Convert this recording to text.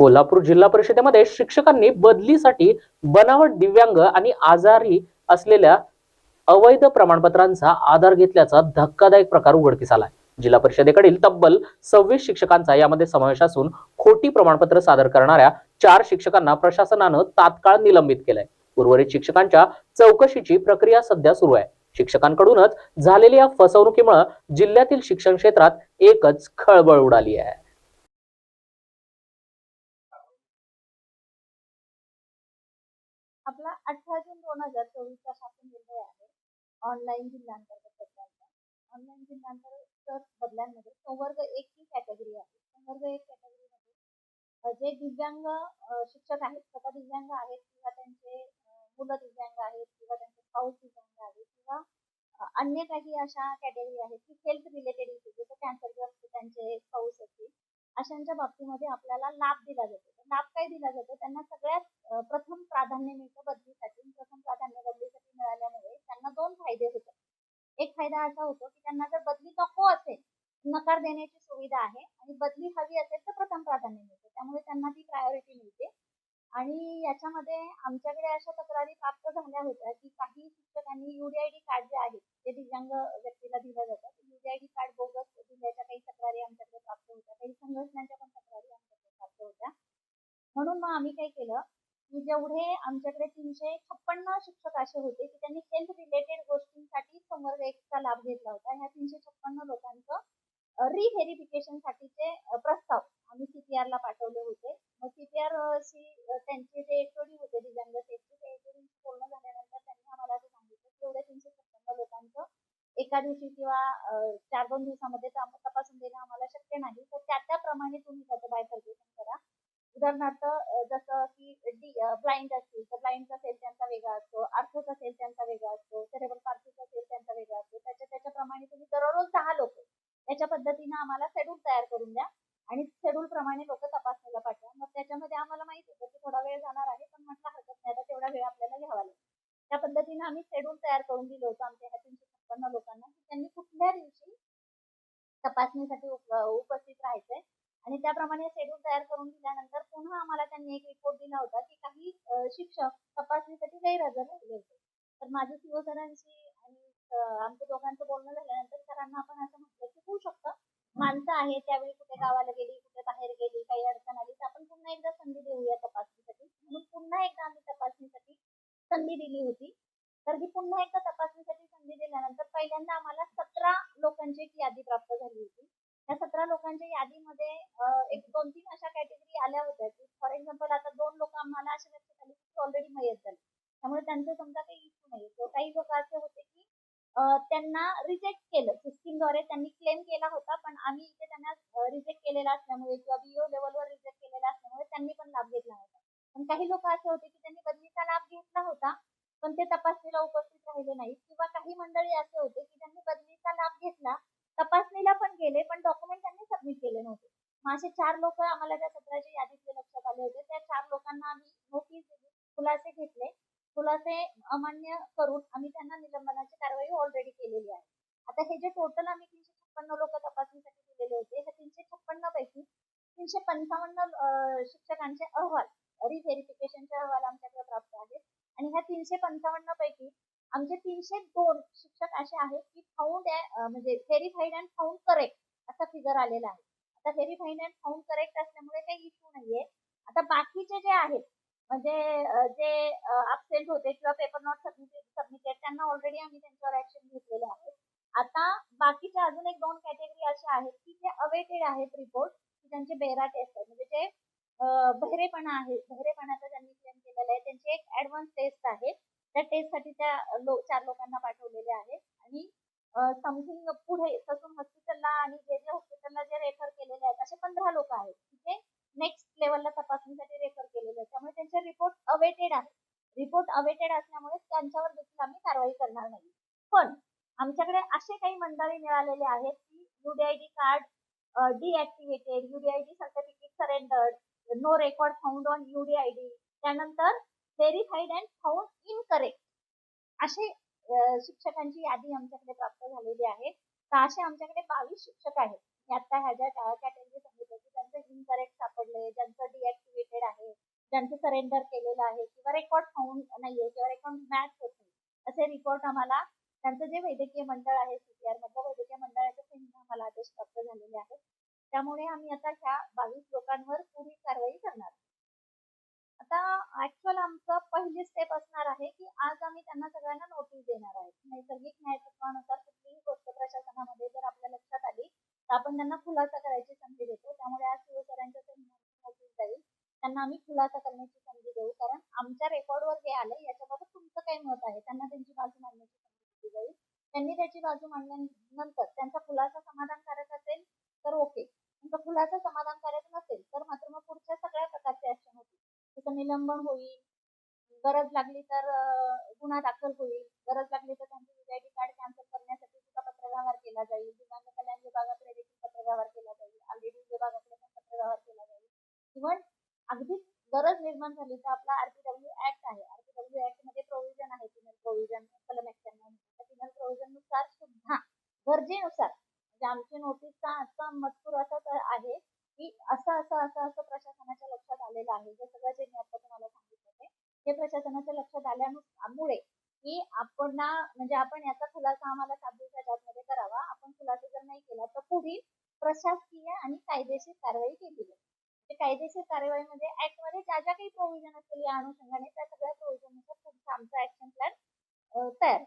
कोल्हापूर जिल्हा परिषदेमध्ये शिक्षकांनी बदलीसाठी बनावट दिव्यांग आणि आजारी असलेल्या अवैध प्रमाणपत्रांचा आधार घेतल्याचा धक्कादायक प्रकार उघडकीस आलाय. जिल्हा परिषदेकडील तब्बल सव्वीस शिक्षकांचा यामध्ये समावेश असून खोटी प्रमाणपत्र सादर करणाऱ्या चार शिक्षकांना प्रशासनानं तात्काळ निलंबित केलंय. उर्वरित शिक्षकांच्या चौकशीची प्रक्रिया सध्या सुरू आहे. शिक्षकांकडूनच झालेल्या फसवणुकीमुळे जिल्ह्यातील शिक्षण क्षेत्रात एकच खळबळ उडाली आहे. दोन हजार चोवीसचा शासन निर्णय आहे ऑनलाईन जिल्हांतर्गत बदलांचा. ऑनलाईन जिल्हांतर्गत बदलांमध्ये संवर्ग एक ही कॅटेगरी आहे. संवर्ग एक कॅटेगरीमध्ये जे दिव्यांग शिक्षक आहेत स्वतः दिव्यांग आहेत किंवा त्यांचे मुलं दिव्यांग आहेत किंवा त्यांचे पाऊस दिव्यांग आहेत किंवा अन्य काही अशा कॅटेगरी आहेत की हेल्थ रिलेटेड इश्यू जसं कॅन्सरग्रस्त त्यांचे स्पाऊस असतील अशांच्या बाबतीमध्ये आपल्याला लाभ दिला जातो. लाभ काय दिला जातो? त्यांना सगळ्यात प्रथम प्राधान्य मिळतं बदलीसाठी प्रथम प्राधान्य बदलीसाठी मिळाल्यामुळे त्यांना दोन फायदे होतात एक फायदा असा होतो की त्यांना जर बदली नको असेल नकार देण्याची सुविधा आहे आणि बदली हवी असेल तर प्रथम प्राधान्य मिळते. त्यामुळे त्यांना ती प्रायोरिटी मिळते. आणि याच्यामध्ये आमच्याकडे अशा तक्रारी प्राप्त झाल्या होत्या की काही शिक्षकांनी युडीआयडी कार्ड जे आहेत ते दिव्यांग व्यक्तीला दिलं जातं युडीआयडी कार्ड बोगस दिल्याच्या काही तक्रारी आमच्याकडे प्राप्त होत्या. काही संघटनांच्या पण तक्रारी आमच्याकडे प्राप्त होत्या. म्हणून मग आम्ही काय केलं की जेवढे आमच्याकडे तीनशे छप्पन्न शिक्षक असे होते की त्यांनी हेल्थ रिलेटेड गोष्टींसाठी संवर्ग एकचा लाभ घेतला होता. ह्या तीनशे छप्पन्न लोकांचं रिव्हेरिफिकेशन साठीचे प्रस्ताव आम्ही सीपीआर ला पाठवले होते. मग सीपीआर सी त्यांचे जे एचओडी होते दिव्यांग सेफचे ते एचओडी झाल्यानंतर त्यांनी आम्हाला असं सांगितलं की एवढ्या तीनशे छप्पन्न लोकांचं एका दिवशी किंवा चार दोन दिवसामध्ये तपासून देणं आम्हाला शक्य नाही. तर त्या त्याप्रमाणे तुम्ही त्याचं बायफर्गेशन करा. उदाहरणार्थ जसं की ब्लाइंड असतील तर ब्लाइंडचा सेल त्यांचा वेगळा असतो अर्थचा सेल त्यांचा वेगळा असतो सेरेबल पार्टीचा सेल त्यांचा वेगळा असतो त्याच्या त्याच्याप्रमाणे तुम्ही दररोज दहा लोक त्याच्या पद्धतीनं आम्हाला शेड्यूल तयार करून द्या आणि शेड्यूल प्रमाणे लोक तपासणीला पाठवा. मग त्याच्यामध्ये आम्हाला माहीत होतं की थोडा वेळ जाणार आहे पण म्हटलं हरकत नाही आता तेवढा वेळ आपल्याला घ्यावा लागेल. त्या पद्धतीनं आम्ही शेड्यूल तयार करून दिलं होतं आमच्या ह्या तीनशे छप्पन्न लोकांना की त्यांनी कुठल्या दिवशी तपासणीसाठी उपस्थित राहायचंय आणि त्याप्रमाणे शेड्यूल तयार करून दिल्यानंतर पुन्हा आम्हाला त्यांनी एक रिपोर्ट दिला होता की काही शिक्षक तपासणीसाठी गैरहजर राहिले होते. तर माझ्या सीओ सरांशी आणि आमच्या दोघांचं बोलणं झाल्यानंतर सरांना आपण असं म्हटलं की होऊ शकतं. माणसं आहे त्यावेळी कुठे गावाला गेली कुठे बाहेर गेली काही अडचण आली तर आपण पुन्हा एकदा संधी देऊया तपासणीसाठी. म्हणून पुन्हा एकदा आम्ही तपासणीसाठी संधी दिली होती. तर ही पुन्हा एकदा तपासणीसाठी संधी दिल्यानंतर पहिल्यांदा आम्हाला सतरा लोकांची एक यादी प्राप्त झाली होती. या सतरा लोकांच्या यादीमध्ये एक दोन तीन अशा कॅटेगरी आल्या होत्या की फॉर एक्झाम्पल आता दोन लोक आम्हाला अशा लक्षात आले की ऑलरेडी मयत झाले. त्यामुळे त्यांचं समजा काही इश्यू नाही काही लोक असे होते की त्यांना रिजेक्ट केलं. सिस्टीमद्वारे त्यांनी क्लेम केला होता पण आम्ही इथे त्यांना रिजेक्ट केलेला असल्यामुळे किंवा बीओ लेवलवर रिजेक्ट केलेला असल्यामुळे त्यांनी पण लाभ घेतला होता. पण काही लोक असे होते की त्यांनी बदलीचा लाभ घेतला होता पण ते तपासणीला उपस्थित राहिले नाहीत. किंवा काही मंडळी असे होते की त्यांनी बदलीचा लाभ घेतला तपासणीला पण गेले पण डॉक्युमेंट त्यांनी सबमिट केले नव्हते. मग असे चार लोक आम्हाला त्या सत्राच्या यादीतले लक्षात आले होते. त्या चार लोकांना आम्ही नोटीस दिली. खुलासे घेतले. खुलासे अमान्य करून आम्ही त्यांना निलंबनाची कारवाई ऑलरेडी केलेली आहे. आता हे जे टोटल आम्ही तीनशे छप्पन्न लोक तपासणीसाठी दिलेले होते ह्या तीनशे छप्पन्न पैकी तीनशे पंचावन्न शिक्षकांचे अहवाल रिव्हेरिफिकेशनचे अहवाल आमच्याकडे प्राप्त आहेत. आणि ह्या तीनशे पंचावन्न पैकी आमचे तीनशे दोन शिक्षक असे आहेत की फाउंड म्हणजे व्हेरीफाईड अँड फाउंड करेक्ट असा फिगर आलेला आहे. आता व्हेरीफाईड अँड फाउंड करेक्ट असल्यामुळे काही इश्यू नाहीये. आता बाकीचे जे आहेत म्हणजे जे अबसेंट होते किंवा पेपर नॉट सबमिटेड सबमिटेड त्यांना ऑलरेडी आम्ही त्यांच्यावर ऍक्शन घेतलेले आहे. आता बाकीच्या अजून एक दोन कॅटेगरी अशा आहेत की जे अवेटेड आहेत रिपोर्ट की त्यांचे बेरा टेस्ट आहेत. म्हणजे जे बहिरेपणा आहे बहिरेपणाचा ज्यांनी क्लेम केलेला आहे त्यांची एक ऍडव्हान्स टेस्ट आहे. त्या टेस्टसाठी त्या लो चार लोकांना पाठवलेले आहे आणि समथिंग पुढे ससून हॉस्पिटलला आणि जे जे हॉस्पिटलला जे रेफर केलेले आहेत असे पंधरा लोक आहेत. तिथे नेक्स्ट लेवलला तपासणीसाठी रेफर केलेले आहेत. त्यामुळे त्यांचे रिपोर्ट अवेटेड आहे रिपोर्ट अवेटेड असल्यामुळे त्यांच्यावर देखील आम्ही कारवाई करणार नाही. पण आमच्याकडे असे काही मंडळी मिळालेले आहेत की UDID card deactivated UDID certificate surrendered no record found on UDID त्यानंतर व्हेरीफाईड अँड फाउंड इनकरेक्ट असे शिक्षकांची यादी आमच्याकडे प्राप्त झालेली आहे. तर असे आमच्याकडे बावीस शिक्षक आहेत. आता ह्या ज्या कॅटेगरी सांगितलं की ज्यांचं इनकरेक्ट सापडले ज्यांचं आहे ज्यांचं सरेंडर केलेलं आहे किंवा रेकॉर्ड होऊन नाहीये किंवा रेकॉर्ड मॅच होत नाही असे रिपोर्ट आम्हाला त्यांचं जे वैद्यकीय मंडळ आहे सीपीआर मधलं वैद्यकीय मंडळाच्या आम्हाला आदेश प्राप्त झालेले आहेत. त्यामुळे आम्ही आता ह्या बावीस लोकांवर पुढील कारवाई करणार. आता ऍक्च्युअल आमचं पहिली स्टेप असणार आहे की आज आम्ही त्यांना सगळ्यांना नोटीस देणार आहे. नैसर्गिक न्यायतत्वानुसार कुठलीही गोष्ट प्रशासनामध्ये जर आपल्या लक्षात आली तर आपण त्यांना खुलासा करायची संधी देतो. त्यामुळे आज शिवसरांच्या नोटीस जाईल. त्यांना आम्ही खुलासा करण्याची संधी देऊ. कारण आमच्या रेकॉर्डवर जे आलं याच्याबाबत तुमचं काय मत आहे. त्यांना त्यांची बाजू मांडण्याची संधी दिली जाईल. त्यांनी त्याची बाजू मांडल्यानंतर त्यांचा खुलासा समाधानकारक असेल तर ओके त्यांचा खुलासा समाधान नसेल तर मात्र मग पुढच्या सगळ्या प्रकारचे ऍक्शन होतील जसं निलंबन होईल. गरज लागली तर गुन्हा दाखल होईल. गरज लागली तर त्यांचे युआयडी कार्ड कॅन्सल करण्यासाठी सुद्धा पत्रव्यवहार केला जाईल. दिव्यांग कल्याण विभागाकडे देखील पत्रव्यवहार केला जाईल. आरडीडी विभागाकडे पण पत्रव्यवहार केला जाईल. इव्हन अगदीच गरज निर्माण झाली तर आपला आरपीडब्ल्यू ऍक्ट आहे. आरपीडब्ल्यू ऍक्टमध्ये प्रोव्हिजन आहे. पिनल प्रोव्हिजन कलम एक्क्याण्णव पिनल प्रोव्हिजननुसार सुद्धा गरजेनुसार म्हणजे आमची नोटीसचा आजचा मजकूर असाच आहे. की असं असं असं असं प्रशासनाच्या लक्षात आलेलं आहे. हे सगळं जे मी आता तुम्हाला सांगितलं ते हे प्रशासनाच्या लक्षात आल्यामुळे की आपण ना म्हणजे आपण याचा खुलासा आम्हाला सात दिवसाच्या आतमध्ये करावा. आपण खुलासा जर नाही केला तर पुढील प्रशासकीय आणि कायदेशीर कारवाई केली जाईल. म्हणजे कायदेशीर कारवाईमध्ये ऍक्टमध्ये ज्या ज्या काही प्रोव्हिजन असतील या अनुषंगाने त्या सगळ्या प्रोव्हिजननुसार पुढचा आमचा ऍक्शन प्लॅन तयार